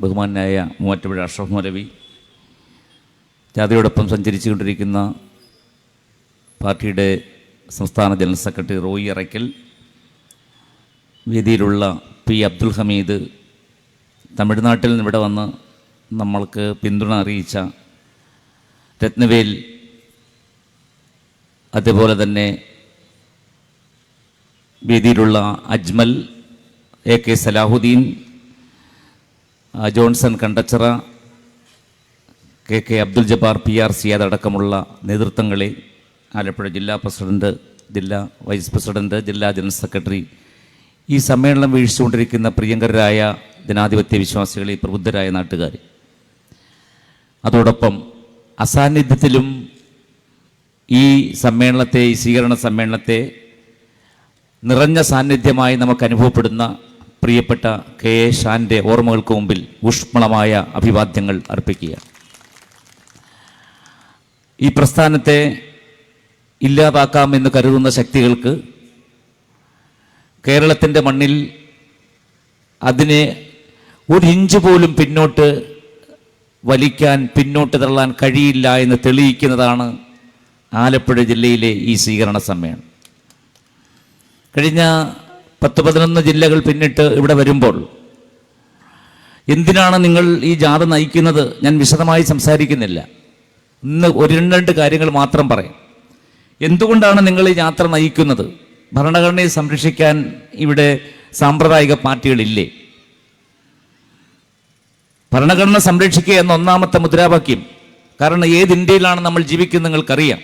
ബഹുമാനായ മൂവാറ്റുപുഴ അഷ്റഫ് മൗലവി ജാതിയോടൊപ്പം സഞ്ചരിച്ചുകൊണ്ടിരിക്കുന്ന പാർട്ടിയുടെ സംസ്ഥാന ജനറൽ സെക്രട്ടറി റോയി അറയ്ക്കൽ വേദിയിലുള്ള പി അബ്ദുൽ ഹമീദ് തമിഴ്നാട്ടിൽ നിന്ന് ഇവിടെ വന്ന് നമ്മൾക്ക് പിന്തുണ അറിയിച്ച രത്നവേൽ അതുപോലെ തന്നെ വേദിയിലുള്ള Ajmal A K Salahuddin Johnson Kandachira K K Abdul Jabbar P R Siyad അടക്കമുള്ള നേതൃത്വങ്ങളെ ആലപ്പുഴ ജില്ലാ പ്രസിഡന്റ് ജില്ലാ വൈസ് പ്രസിഡന്റ് ജില്ലാ ജനറൽ സെക്രട്ടറി ഈ സമ്മേളനം വീഴ്ചുകൊണ്ടിരിക്കുന്ന പ്രിയങ്കരായ ജനാധിപത്യ വിശ്വാസികളെ പ്രബുദ്ധരായ നാട്ടുകാർ അതോടൊപ്പം അസാന്നിധ്യത്തിലും ഈ സമ്മേളനത്തെ ഈ സ്വീകരണ സമ്മേളനത്തെ നിറഞ്ഞ സാന്നിധ്യമായി നമുക്ക് അനുഭവപ്പെടുന്ന പ്രിയപ്പെട്ട കെ എ ഷാന്റെ ഓർമ്മകൾക്ക് മുമ്പിൽ ഊഷ്മളമായ അഭിവാദ്യങ്ങൾ അർപ്പിക്കുക ഈ പ്രസ്ഥാനത്തെ ഇല്ലാതാക്കാമെന്ന് കരുതുന്ന ശക്തികൾക്ക് കേരളത്തിന്റെ മണ്ണിൽ അതിനെ ഒരു ഇഞ്ച് പോലും പിന്നോട്ട് വലിക്കാൻ പിന്നോട്ട് തള്ളാൻ കഴിയില്ല എന്ന് തെളിയിക്കുന്നതാണ് ആലപ്പുഴ ജില്ലയിലെ ഈ സ്വീകരണ സമ്മേളനം. കഴിഞ്ഞ പത്ത് പതിനൊന്ന് ജില്ലകൾ പിന്നിട്ട് ഇവിടെ വരുമ്പോൾ എന്തിനാണ് നിങ്ങൾ ഈ ജാഥ നയിക്കുന്നത്? ഞാൻ വിശദമായി സംസാരിക്കുന്നില്ല. ഇന്ന് ഒരു രണ്ട് കാര്യങ്ങൾ മാത്രം പറയാം. എന്തുകൊണ്ടാണ് നിങ്ങൾ ഈ യാത്ര നയിക്കുന്നത്? ഭരണഘടനയെ സംരക്ഷിക്കാൻ ഇവിടെ സാമ്പ്രദായിക പാർട്ടികളില്ലേ? ഭരണഘടന സംരക്ഷിക്കുക എന്ന ഒന്നാമത്തെ മുദ്രാവാക്യം. കാരണം ഏത് ഇന്ത്യയിലാണ് നമ്മൾ ജീവിക്കുന്നത് നിങ്ങൾക്കറിയാം.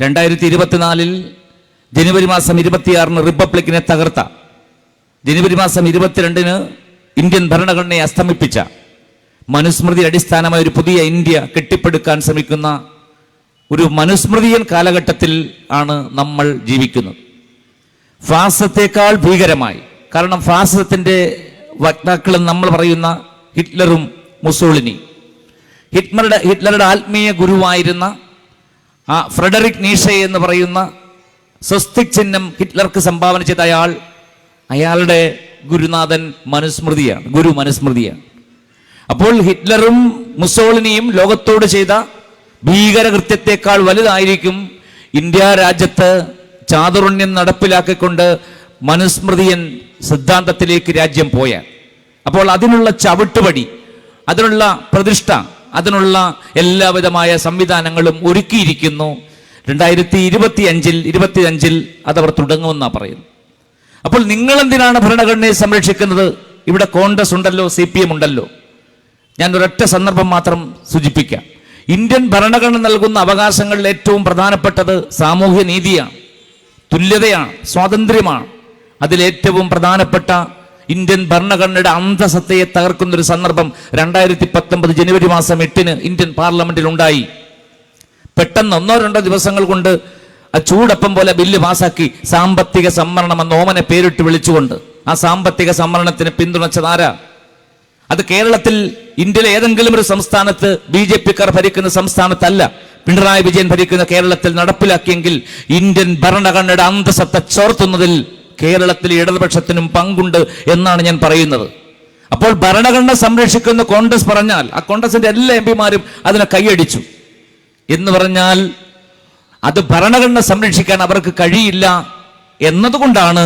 രണ്ടായിരത്തി ഇരുപത്തിനാലിൽ ജനുവരി മാസം ഇരുപത്തിയാറിന് റിപ്പബ്ലിക്കിനെ തകർത്ത. ജനുവരി മാസം ഇരുപത്തിരണ്ടിന് ഇന്ത്യൻ ഭരണഘടനയെ അസ്തമിപ്പിച്ച. മനുസ്മൃതി അടിസ്ഥാനമായ ഒരു പുതിയ ഇന്ത്യ കെട്ടിപ്പടുക്കാൻ ശ്രമിക്കുന്ന ഒരു മനുസ്മൃതിയൻ കാലഘട്ടത്തിൽ ആണ് നമ്മൾ ജീവിക്കുന്നത്. ഫാസത്തേക്കാൾ ഭീകരമായി. കാരണം ഫാസത്തിന്റെ വക്താക്കളും നമ്മൾ പറയുന്ന ഹിറ്റ്ലറും മുസോളിനി. ഹിറ്റ്ലറുടെ ഹിറ്റ്ലറുടെ ആത്മീയ ഗുരുവായിരുന്ന ആ ഫ്രെഡറിക് നീഷെ എന്ന് പറയുന്ന സ്വസ്തിക് ചിഹ്നം ഹിറ്റ്ലർക്ക് സംഭാവന ചെയ്ത അയാൾ അയാളുടെ ഗുരുനാഥൻ മനുസ്മൃതിയാണ് ഗുരു മനുസ്മൃതിയാണ്. അപ്പോൾ ഹിറ്റ്ലറും മുസോളിനിയും ലോകത്തോട് ചെയ്ത ഭീകരകൃത്യത്തെക്കാൾ വലുതായിരിക്കും ഇന്ത്യ രാജ്യത്ത് ചാതുർണ്യം നടപ്പിലാക്കിക്കൊണ്ട് മനുസ്മൃതിയൻ സിദ്ധാന്തത്തിലേക്ക് രാജ്യം പോയ അപ്പോൾ അതിനുള്ള ചവിട്ടുപടി അതിനുള്ള പ്രതിഷ്ഠ അതിനുള്ള എല്ലാവിധമായ സംവിധാനങ്ങളും ഒരുക്കിയിരിക്കുന്നു. രണ്ടായിരത്തി ഇരുപത്തി അഞ്ചിൽ ഇരുപത്തി അഞ്ചിൽ അതവർ തുടങ്ങുമെന്നാണ് പറയുന്നത് അപ്പോൾ നിങ്ങൾ എന്തിനാണ് ഭരണഘടനയെ സംരക്ഷിക്കുന്നത്? ഇവിടെ കോൺഗ്രസ് ഉണ്ടല്ലോ സി പി എം ഉണ്ടല്ലോ. ഞാൻ ഒരൊറ്റ സന്ദർഭം മാത്രം സൂചിപ്പിക്കാം. ഇന്ത്യൻ ഭരണഘടന നൽകുന്ന അവകാശങ്ങളിൽ ഏറ്റവും പ്രധാനപ്പെട്ടത് സാമൂഹ്യ നീതിയാണ് തുല്യതയാണ് സ്വാതന്ത്ര്യമാണ്. അതിലേറ്റവും പ്രധാനപ്പെട്ട ഇന്ത്യൻ ഭരണഘടനയുടെ അന്തസത്തയെ തകർക്കുന്ന ഒരു സന്ദർഭം രണ്ടായിരത്തി പത്തൊമ്പത് ജനുവരി മാസം എട്ടിന് ഇന്ത്യൻ പാർലമെന്റിൽ ഉണ്ടായി പെട്ടെന്ന് ഒന്നോ രണ്ടോ ദിവസങ്ങൾ കൊണ്ട് ആ ചൂടപ്പം പോലെ ബില്ല് പാസാക്കി സാമ്പത്തിക സംവരണം എന്ന ഓമനെ പേരിട്ട് വിളിച്ചുകൊണ്ട് ആ സാമ്പത്തിക സംവരണത്തിന് പിന്തുണച്ചതാരാ അത് കേരളത്തിൽ ഇന്ത്യയിലെ ഏതെങ്കിലും ഒരു സംസ്ഥാനത്ത് ബി ജെ പിക്കാർ ഭരിക്കുന്ന സംസ്ഥാനത്തല്ല. പിണറായി വിജയൻ ഭരിക്കുന്ന കേരളത്തിൽ നടപ്പിലാക്കിയെങ്കിൽ ഇന്ത്യൻ ഭരണഘടനയുടെ അന്തസത്ത ചോർത്തുന്നതിൽ കേരളത്തിലെ ഇടതുപക്ഷത്തിനും പങ്കുണ്ട് എന്നാണ് ഞാൻ പറയുന്നത്. അപ്പോൾ ഭരണഘടന സംരക്ഷിക്കുന്ന കോൺഗ്രസ് പറഞ്ഞാൽ ആ കോൺഗ്രസിന്റെ എല്ലാ എം പിമാരും അതിനെ കൈയടിച്ചു. എന്ന് പറഞ്ഞാൽ അത് ഭരണഘടന സംരക്ഷിക്കാൻ അവർക്ക് കഴിയില്ല എന്നതുകൊണ്ടാണ്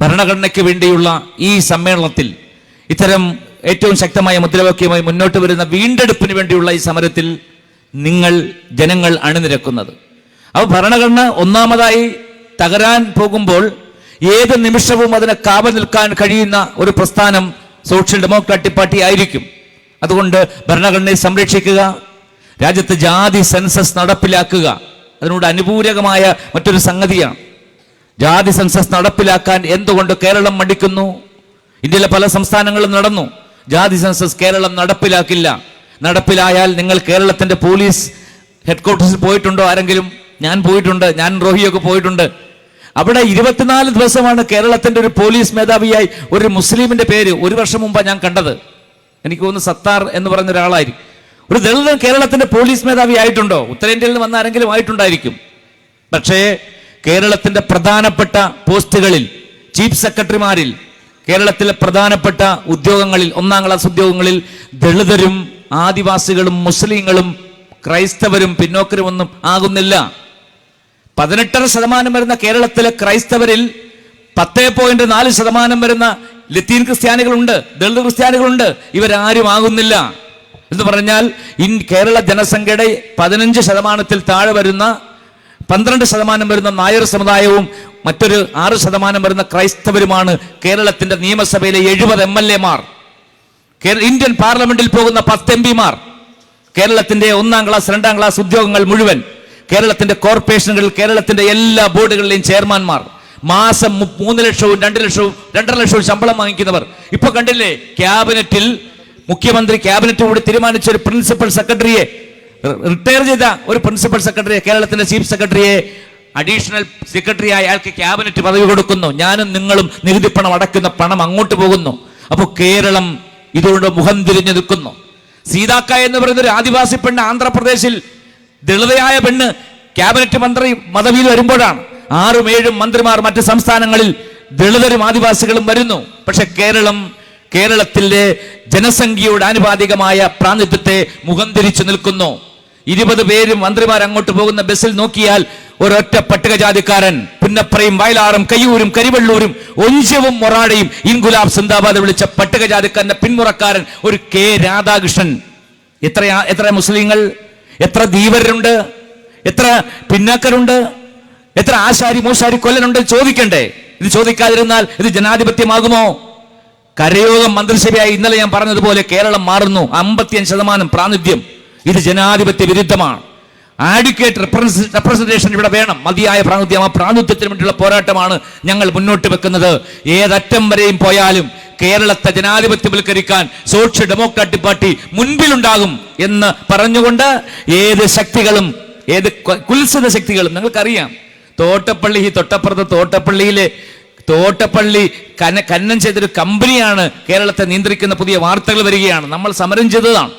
ഭരണഘടനയ്ക്ക് വേണ്ടിയുള്ള ഈ സമ്മേളനത്തിൽ ഇത്തരം ഏറ്റവും ശക്തമായ മുദ്രാവാക്യമായി മുന്നോട്ട് വരുന്ന വീണ്ടെടുപ്പിന് വേണ്ടിയുള്ള ഈ സമരത്തിൽ നിങ്ങൾ ജനങ്ങൾ അണിനിരക്കുന്നത്. അപ്പോൾ ഭരണഘടന ഒന്നാമതായി തകരാൻ പോകുമ്പോൾ ഏത് നിമിഷവും അതിനെ കാവൽ നിൽക്കാൻ കഴിയുന്ന ഒരു പ്രസ്ഥാനം സോഷ്യൽ ഡെമോക്രാറ്റിക് പാർട്ടി ആയിരിക്കും. അതുകൊണ്ട് ഭരണഘടനയെ സംരക്ഷിക്കുക രാജ്യത്ത് ജാതി സെൻസസ് നടപ്പിലാക്കുക അതിനോട് അനുപൂരകമായ മറ്റൊരു സംഗതിയാണ്. ജാതി സെൻസസ് നടപ്പിലാക്കാൻ എന്തുകൊണ്ട് കേരളം മടിക്കുന്നു? ഇന്ത്യയിലെ പല സംസ്ഥാനങ്ങളും നടന്നു. ജാതി സെൻസസ് കേരളം നടപ്പിലാക്കില്ല. നടപ്പിലായാൽ നിങ്ങൾ കേരളത്തിന്റെ പോലീസ് ഹെഡ്ക്വാർട്ടേഴ്സിൽ പോയിട്ടുണ്ടോ ആരെങ്കിലും? ഞാൻ പോയിട്ടുണ്ട് ഞാൻ റോഹിയൊക്കെ പോയിട്ടുണ്ട്. അവിടെ ഇരുപത്തിനാല് ദിവസമാണ് കേരളത്തിന്റെ ഒരു പോലീസ് മേധാവിയായി ഒരു മുസ്ലിമിന്റെ പേര് ഒരു വർഷം മുമ്പാണ് ഞാൻ കണ്ടത്. എനിക്ക് തോന്നുന്നു സത്താർ എന്ന് പറഞ്ഞ ഒരാളായിരിക്കും. ഒരു ദളിതൻ കേരളത്തിന്റെ പോലീസ് മേധാവി ആയിട്ടുണ്ടോ? ഉത്തരേന്ത്യയിൽ നിന്ന് വന്ന ആരെങ്കിലും ആയിട്ടുണ്ടായിരിക്കും. പക്ഷേ കേരളത്തിന്റെ പ്രധാനപ്പെട്ട പോസ്റ്റുകളിൽ ചീഫ് സെക്രട്ടറിമാരിൽ കേരളത്തിലെ പ്രധാനപ്പെട്ട ഉദ്യോഗങ്ങളിൽ ഒന്നാം ക്ലാസ് ഉദ്യോഗങ്ങളിൽ ദളിതരും ആദിവാസികളും മുസ്ലിങ്ങളും ക്രൈസ്തവരും പിന്നോക്കരും ഒന്നും ആകുന്നില്ല. പതിനെട്ടര ശതമാനം വരുന്ന കേരളത്തിലെ ക്രൈസ്തവരിൽ പത്തേ പോയിന്റ് നാല് ശതമാനം വരുന്ന ലത്തീൻ ക്രിസ്ത്യാനികളുണ്ട് ദളിത് ക്രിസ്ത്യാനികളുണ്ട്. ഇവരാരും ആകുന്നില്ല. എന്ന് പറഞ്ഞാൽ ഇൻ കേരള ജനസംഖ്യയുടെ പതിനഞ്ച് ശതമാനത്തിൽ താഴെ വരുന്ന പന്ത്രണ്ട് ശതമാനം വരുന്ന നായർ സമുദായവും മറ്റൊരു ആറ് ശതമാനം വരുന്ന ക്രൈസ്തവരുമാണ് കേരളത്തിന്റെ നിയമസഭയിലെ എഴുപത് എം എൽ എമാർ. ഇന്ത്യൻ പാർലമെന്റിൽ പോകുന്ന പത്ത് എം പിമാർ. കേരളത്തിന്റെ ഒന്നാം ക്ലാസ് രണ്ടാം ക്ലാസ് ഉദ്യോഗങ്ങൾ മുഴുവൻ. കേരളത്തിന്റെ കോർപ്പറേഷനുകളിൽ കേരളത്തിന്റെ എല്ലാ ബോർഡുകളിലെയും ചെയർമാൻമാർ. മാസം മൂന്ന് ലക്ഷവും രണ്ട് ലക്ഷവും രണ്ടര ലക്ഷവും ശമ്പളം വാങ്ങിക്കുന്നവർ. ഇപ്പൊ കണ്ടില്ലേ ക്യാബിനറ്റിൽ മുഖ്യമന്ത്രി ക്യാബിനറ്റ് കൂടി തീരുമാനിച്ച ഒരു പ്രിൻസിപ്പൽ സെക്രട്ടറിയെ റിട്ടയർ ചെയ്ത ഒരു പ്രിൻസിപ്പൽ സെക്രട്ടറിയെ കേരളത്തിന്റെ ചീഫ് സെക്രട്ടറിയെ അഡീഷണൽ സെക്രട്ടറി ആയ അയാൾക്ക് ക്യാബിനറ്റ് പദവി കൊടുക്കുന്നു. ഞാനും നിങ്ങളും നികുതി പണം അടക്കുന്ന പണം അങ്ങോട്ട് പോകുന്നു. അപ്പോൾ കേരളം ഇതുകൊണ്ട് മുഖം തിരിഞ്ഞു നിൽക്കുന്നു. സീതാക്ക എന്ന് പറയുന്ന ഒരു ആദിവാസി പെണ്ണ് ആന്ധ്രാപ്രദേശിൽ ദളിതയായ പെണ്ണ് ക്യാബിനറ്റ് മന്ത്രി പദവിയിൽ വരുമ്പോഴാണ്. ആറും ഏഴും മന്ത്രിമാർ മറ്റ് സംസ്ഥാനങ്ങളിൽ ദളിതരും ആദിവാസികളും വരുന്നു. പക്ഷെ കേരളം കേരളത്തിലെ ജനസംഖ്യയുടെ ആനുപാതികമായ പ്രാതിനിധ്യത്തെ മുഖം തിരിച്ചു നിൽക്കുന്നു. ഇരുപത് പേരും മന്ത്രിമാർ അങ്ങോട്ട് പോകുന്ന ബസ്സിൽ നോക്കിയാൽ ഒരൊറ്റ പട്ടികജാതിക്കാരൻ പുന്നപ്രയും വയലാറും കയ്യൂരും കരിവെള്ളൂരും ഒഞ്ചവും മൊറാടയും ഇൻഗുലാബ് സിന്ദാബാദ് വിളിച്ച പട്ടികജാതിക്കാരന്റെ പിന്മുറക്കാരൻ ഒരു കെ രാധാകൃഷ്ണൻ. എത്ര എത്ര മുസ്ലിങ്ങൾ എത്ര ധീവരുണ്ട് എത്ര പിന്നാക്കരുണ്ട് എത്ര ആശാരി മൂശാരി കൊല്ലനുണ്ട് ചോദിക്കണ്ടേ? ഇത് ചോദിക്കാതിരുന്നാൽ ഇത് ജനാധിപത്യമാകുമോ? കരയോഗം മന്ത്രിസഭയായി ഇന്നലെ ഞാൻ പറഞ്ഞതുപോലെ കേരളം മാറുന്നു. അമ്പത്തിയഞ്ച് ശതമാനം പ്രാതിനിധ്യം ഇത് ജനാധിപത്യ വിരുദ്ധമാണ്. ആഡ്വക്കേറ്റ് റെപ്രസെന്റേഷൻ ഇവിടെ വേണം. മതിയായ പ്രാതിനിധ്യം ആ പ്രാതിനിധ്യത്തിന് വേണ്ടിയുള്ള പോരാട്ടമാണ് ഞങ്ങൾ മുന്നോട്ട് വെക്കുന്നത്. ഏതറ്റം വരെയും പോയാലും കേരളത്തെ ജനാധിപത്യവൽക്കരിക്കാൻ സോഷ്യൽ ഡെമോക്രാറ്റിക് പാർട്ടി മുൻപിലുണ്ടാകും എന്ന് പറഞ്ഞുകൊണ്ട് ഏത് ശക്തികളും ഏത് കുൽസിത ശക്തികളും നിങ്ങൾക്കറിയാം. തോട്ടപ്പള്ളി തൊട്ടപ്പുറത്ത് തോട്ടപ്പള്ളിയിലെ തോട്ടപ്പള്ളി കന്ന കന്നം ചെയ്തൊരു കമ്പനിയാണ് കേരളത്തെ നിയന്ത്രിക്കുന്ന പുതിയ വാർത്തകൾ വരികയാണ്. നമ്മൾ സമരം ചെയ്തതാണ്.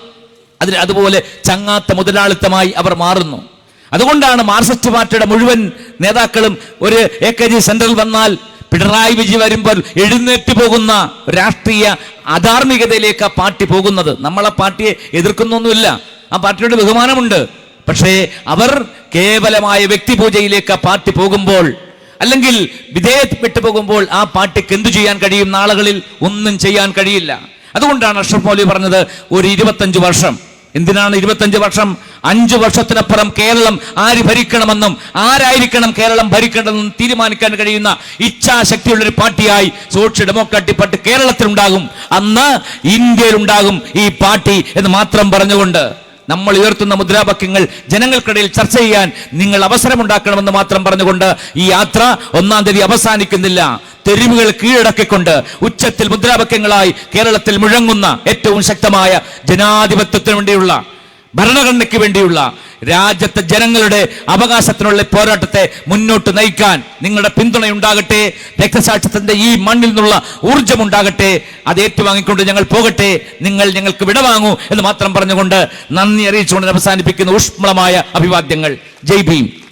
അതിൽ അതുപോലെ ചങ്ങാത്ത മുതലാളിത്തമായി അവർ മാറുന്നു. അതുകൊണ്ടാണ് മാർക്സിസ്റ്റ് പാർട്ടിയുടെ മുഴുവൻ നേതാക്കളും ഒരു എ കെ ജി സെന്ററിൽ വന്നാൽ പിണറായി വിജയൻ വരുമ്പോൾ എഴുന്നേറ്റ് പോകുന്ന രാഷ്ട്രീയ അധാർമികതയിലേക്ക് ആ പാർട്ടി പോകുന്നത്. നമ്മൾ ആ പാർട്ടിയെ എതിർക്കുന്നൊന്നുമില്ല. ആ പാർട്ടിയുടെ ബഹുമാനമുണ്ട്. പക്ഷേ അവർ കേവലമായ വ്യക്തിപൂജയിലേക്ക് ആ പാർട്ടി പോകുമ്പോൾ അല്ലെങ്കിൽ വിധേയപ്പെട്ടു പോകുമ്പോൾ ആ പാർട്ടിക്ക് എന്തു ചെയ്യാൻ കഴിയും? നാളുകളിൽ ഒന്നും ചെയ്യാൻ കഴിയില്ല. അതുകൊണ്ടാണ് അഷ്റഫ് മൗലി പറഞ്ഞത് ഒരു ഇരുപത്തഞ്ച് വർഷം. എന്തിനാണ് ഇരുപത്തഞ്ച് വർഷം? അഞ്ചു വർഷത്തിനപ്പുറം കേരളം ആര് ഭരിക്കണമെന്നും ആരായിരിക്കണം കേരളം ഭരിക്കണമെന്നും തീരുമാനിക്കാൻ കഴിയുന്ന ഇച്ഛാശക്തിയുള്ള ഒരു പാർട്ടിയായി സോഷ്യൽ ഡെമോക്രാറ്റിക് പാർട്ടി കേരളത്തിലുണ്ടാകും. അന്ന് ഇന്ത്യയിലുണ്ടാകും ഈ പാർട്ടി എന്ന് മാത്രം പറഞ്ഞുകൊണ്ട് നമ്മൾ ഉയർത്തുന്ന മുദ്രാവാക്യങ്ങൾ ജനങ്ങൾക്കിടയിൽ ചർച്ച ചെയ്യാൻ നിങ്ങൾ അവസരമുണ്ടാക്കണമെന്ന് മാത്രം പറഞ്ഞുകൊണ്ട് ഈ യാത്ര ഒന്നാം തീയതി അവസാനിക്കുന്നില്ല. തെരുവുകൾ കീഴടക്കിക്കൊണ്ട് ഉച്ചത്തിൽ മുദ്രാവാക്യങ്ങളായി കേരളത്തിൽ മുഴങ്ങുന്ന ഏറ്റവും ശക്തമായ ജനാധിപത്യത്തിനു വേണ്ടിയുള്ള ഭരണഘടനയ്ക്ക് വേണ്ടിയുള്ള രാജ്യത്തെ ജനങ്ങളുടെ അവകാശത്തിനുള്ള പോരാട്ടത്തെ മുന്നോട്ട് നയിക്കാൻ നിങ്ങളുടെ പിന്തുണയുണ്ടാകട്ടെ. രക്തസാക്ഷ്യത്തിന്റെ ഈ മണ്ണിൽ നിന്നുള്ള ഊർജം ഉണ്ടാകട്ടെ അത് ഏറ്റുവാങ്ങിക്കൊണ്ട് ഞങ്ങൾ പോകട്ടെ. നിങ്ങൾ ഞങ്ങൾക്ക് വിടവാങ്ങൂ എന്ന് മാത്രം പറഞ്ഞുകൊണ്ട് നന്ദി അറിയിച്ചുകൊണ്ട് അവസാനിപ്പിക്കുന്ന ഊഷ്മളമായ അഭിവാദ്യങ്ങൾ. ജയ് ഭീം.